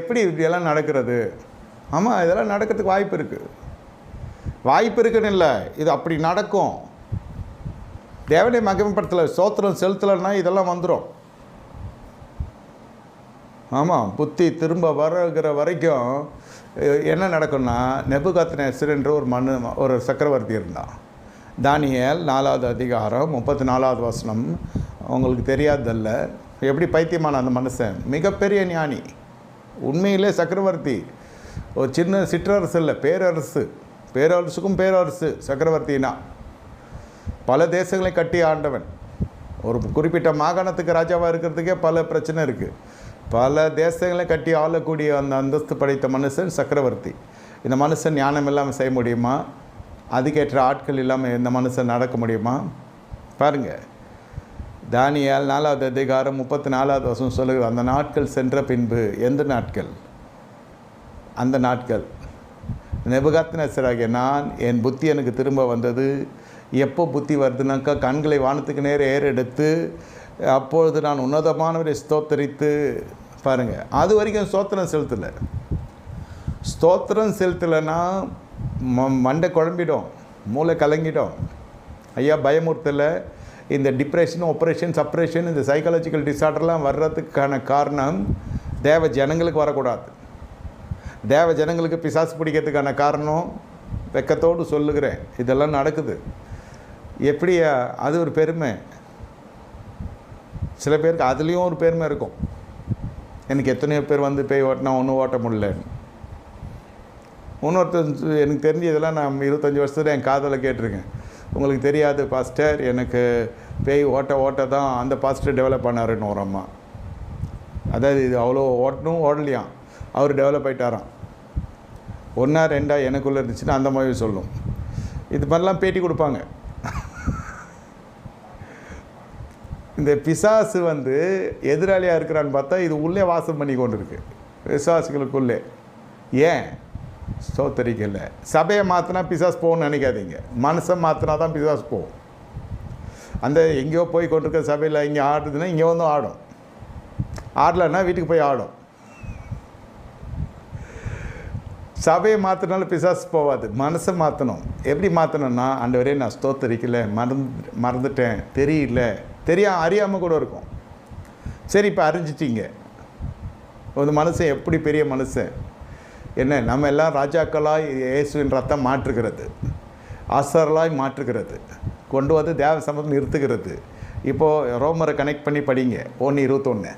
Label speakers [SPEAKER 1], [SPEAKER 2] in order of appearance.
[SPEAKER 1] எப்படி இப்படியெல்லாம் நடக்கிறது? ஆமாம் இதெல்லாம் நடக்கிறதுக்கு வாய்ப்பு இருக்குது வாய்ப்பு இருக்குன்னு இல்லை இது அப்படி நடக்கும். தேவனை மகிமைப்படுத்தலை சோத்திரம் செலுத்தலைன்னா இதெல்லாம் வந்துடும் ஆமாம் புத்தி திரும்ப வருகிற வரைக்கும் என்ன நடக்கும்னா நெபுகாத்தினேசர் என்ற ஒரு மனு ஒரு சக்கரவர்த்தி இருந்தான். தானியல் நாலாவது அதிகாரம் முப்பத்தி நாலாவது வசனம். உங்களுக்கு தெரியாதல்ல எப்படி பைத்தியமான அந்த மனுஷன்? மிகப்பெரிய ஞானி. உண்மையிலே சக்கரவர்த்தி ஒரு சின்ன சிற்றரசு இல்லை பேரரசு. பேரரசுக்கும் பேரரசு சக்கரவர்த்தினா. பல தேசங்களை கட்டி ஆண்டவன். ஒரு குறிப்பிட்ட மாகாணத்துக்கு ராஜாவாக இருக்கிறதுக்கே பல பிரச்சனை இருக்குது பல தேசங்களை கட்டி ஆளக்கூடிய அந்த அந்தஸ்து படைத்த மனுஷன் சக்கரவர்த்தி. இந்த மனுஷன் ஞானம் இல்லாமல் செய்ய முடியுமா? அதுக்கேற்ற ஆட்கள் இல்லாமல் இந்த மனுஷன் நடக்க முடியுமா? பாருங்கள் தானியால் நாலாவது அதிகாரம் முப்பத்தி நாலாவது வருஷம் சொல்லுது அந்த நாட்கள் சென்ற பின்பு எந்த நாட்கள்? அந்த நாட்கள். நெபுகாத்நேசராகிய நான் என் புத்தி எனக்கு திரும்ப வந்தது. எப்போ புத்தி வருதுனாக்கா கண்களை வானத்துக்கு நேர ஏறெடுத்து அப்பொழுது நான் உன்னதமானவரை ஸ்தோத்தரித்து பாருங்கள் அது வரைக்கும் ஸ்தோத்திரம் செலுத்தலை. ஸ்தோத்திரம் செலுத்தலைன்னா ம மண்டை குழம்பிடும் மூளை கலங்கிடும். ஐயா பயமுறுத்தலை. இந்த டிப்ரெஷன் ஆப்ரேஷன் சப்ரேஷன் இந்த சைக்காலஜிக்கல் டிசார்டர்லாம் வர்றதுக்கான காரணம் தேவ ஜனங்களுக்கு வரக்கூடாது. தேவ ஜனங்களுக்கு பிசாசு பிடிக்கிறதுக்கான காரணம் வெக்கத்தோடு சொல்லுகிறேன். இதெல்லாம் நடக்குது. எப்படியா அது ஒரு பெருமை. சில பேருக்கு அதுலேயும் ஒரு பெருமை இருக்கும். எனக்கு எத்தனையோ பேர் வந்து பேய் ஓட்டினா ஒன்றும் ஓட்ட முடியலன்னு இன்னொருத்தர் எனக்கு தெரிஞ்சு இதெல்லாம் நான் இருபத்தஞ்சி வருஷத்தில் என் காதில் கேட்டிருக்கேன். உங்களுக்கு தெரியாது பாஸ்டர் எனக்கு பேய் ஓட்ட ஓட்ட தான் அந்த பாஸ்டர் டெவலப் பண்ணாருன்னு ஒரு அம்மா. அதாவது இது அவ்வளோ ஓட்டணும் ஓடலையாம். அவர் டெவலப் ஆகிட்டாராம் ஒன்றா ரெண்டா எனக்குள்ளே இருந்துச்சுன்னா அந்த மாதிரி சொல்லும். இது மாதிரிலாம் பேட்டி கொடுப்பாங்க. இந்த பிசாசு வந்து எதிராளியாக இருக்கிறான்னு பார்த்தா இது உள்ளே வாசம் பண்ணி கொண்டு இருக்கு விசுவாசிகளுக்குள்ளே. ஏன்? ஸ்தோத்தரிக்கல. சபையை மாற்றினா பிசாஸ் போகணும்னு நினைக்காதீங்க. மனசை மாற்றினா தான் பிசாஸ் போகும். அந்த எங்கேயோ போய் கொண்டிருக்க சபையில் இங்கே ஆடுதுன்னா இங்கே வந்து ஆடும். ஆடலைன்னா வீட்டுக்கு போய் ஆடும். சபையை மாற்றினாலும் பிசாஸ் போகாது மனசை மாற்றணும் எப்படி மாற்றணும்னா அந்த வரையும் நான் ஸ்தோத்தரிக்கல. மறந்து மறந்துட்டேன். தெரியல. தெரியா அறியாமல் கூட இருக்கும். சரி இப்போ அறிஞ்சிட்டீங்க. ஒரு மனுஷன் எப்படி பெரிய மனுஷன்? என்ன நம்ம எல்லாம் ராஜாக்களாய் இயேசுவின் ரத்தம் மாற்றுகிறது. ஆசர்களாய் மாற்றுகிறது. கொண்டு வந்து தேவ சம்பந்தம் நிறுத்துகிறது. இப்போது ரோமரை கனெக்ட் பண்ணி படிங்க. ஒன்று இருபத்தொன்று